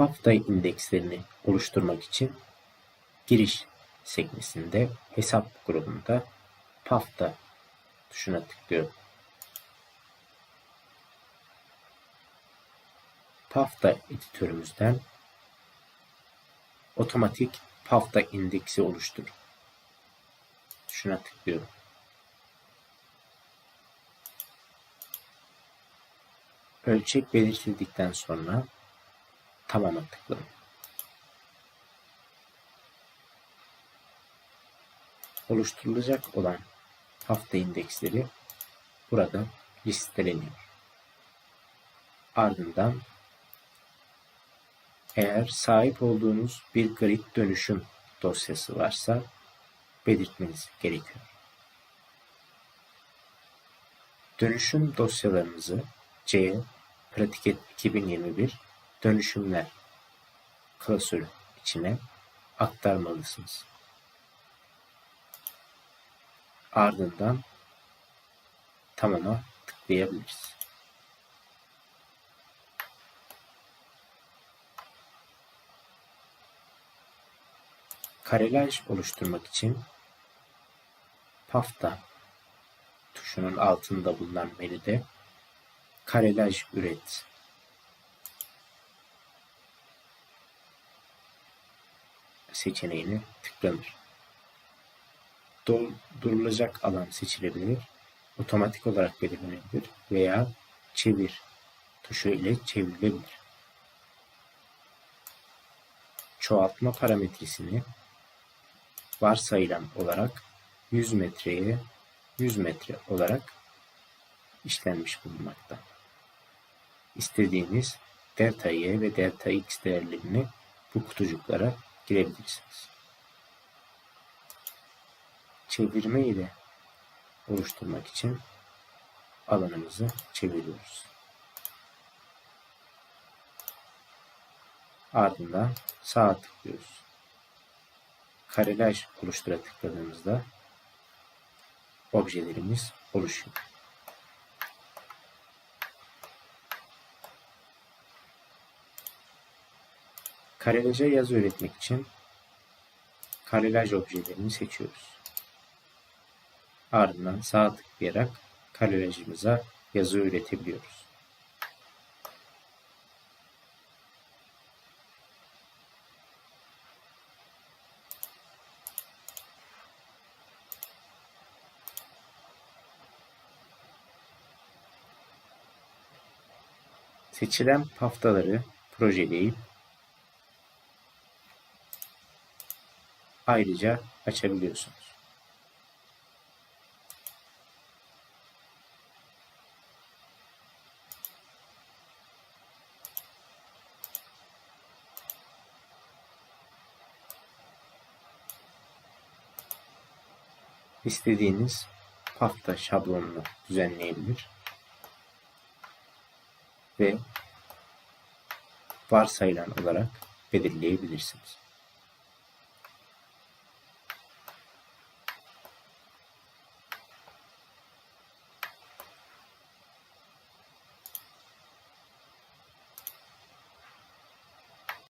Pafta indekslerini oluşturmak için giriş sekmesinde hesap grubunda Pafta tuşuna tıklıyorum. Pafta editörümüzden otomatik Pafta indeksi oluştur tuşuna tıklıyorum. Ölçek belirtildikten sonra tamam'a tıkladım. Oluşturulacak olan hafta indeksleri burada listeleniyor. Ardından eğer sahip olduğunuz bir grid dönüşüm dosyası varsa belirtmeniz gerekiyor. Dönüşüm dosyalarınızı C Pratiket 2021 dönüşümler klasörü içine aktarmalısınız. Ardından tamama tıklayabiliriz. Karelaj oluşturmak için Pafta tuşunun altında bulunan menüde karelaj üret seçeneğine tıklanır. Doldurulacak alan seçilebilir, otomatik olarak belirlenebilir veya çevir tuşu ile çevrilebilir. Çoğaltma parametresini varsayılan olarak 100 metreye 100 metre olarak işlenmiş bulunmakta. İstediğiniz delta y ve delta x değerlerini bu kutucuklara girebilirsiniz. Çevirme ile oluşturmak için alanımızı çeviriyoruz. Ardından sağa tıklıyoruz. Karelaj oluştura tıkladığımızda objelerimiz oluşuyor. Karelaja yazı üretmek için karelaj objelerini seçiyoruz. Ardından sağ tıklayarak karelajımıza yazı üretebiliyoruz. Seçilen paftaları projeleyip ayrıca açabiliyorsunuz. İstediğiniz pafta şablonunu düzenleyebilir ve varsayılan olarak belirleyebilirsiniz.